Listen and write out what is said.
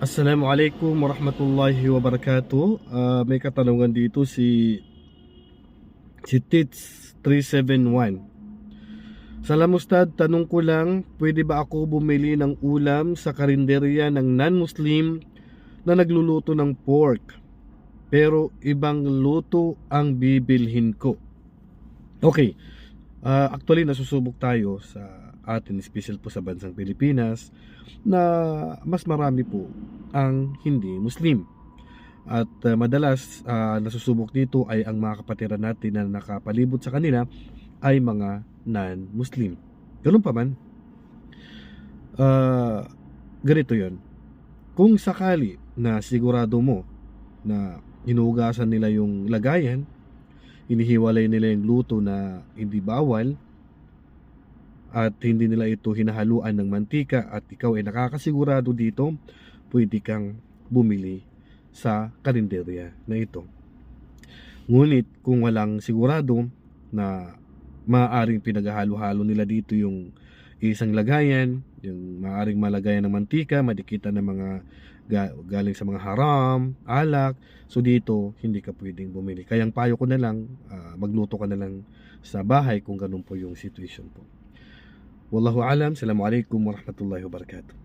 Assalamualaikum warahmatullahi wabarakatuh. Ah, may katanungan dito si si Tits 371. Salam Ustad, tanong ko lang, pwede ba ako bumili ng ulam sa karinderya ng non-Muslim na nagluluto ng pork? Pero ibang luto ang bibilhin ko. Okay. Ah, actually nasusubok tayo sa atin, special po sa bansang Pilipinas na mas marami po ang hindi Muslim. At uh, madalas uh, nasusubok dito ay ang mga kapatiran natin na nakapalibot sa kanila ay mga non-Muslim. Ganun pa man. Uh, ganito yon. Kung sakali na sigurado mo na hinugasan nila yung lagayan, inihiwalay nila yung luto na hindi bawal, at hindi nila ito hinahaluan ng mantika at ikaw ay nakakasigurado dito, pwede kang bumili sa karinderya na ito. Ngunit kung walang sigurado na maaaring pinaghalo-halo nila dito yung isang lagayan, yung maaaring malagayan ng mantika, madikitan ng mga ga- galing sa mga haram, alak. So dito, hindi ka pwedeng bumili. Kaya ang payo ko na lang, ah, magluto ka na lang sa bahay kung ganun po yung situation po. Wallahu alam. Assalamualaikum warahmatullahi wabarakatuh.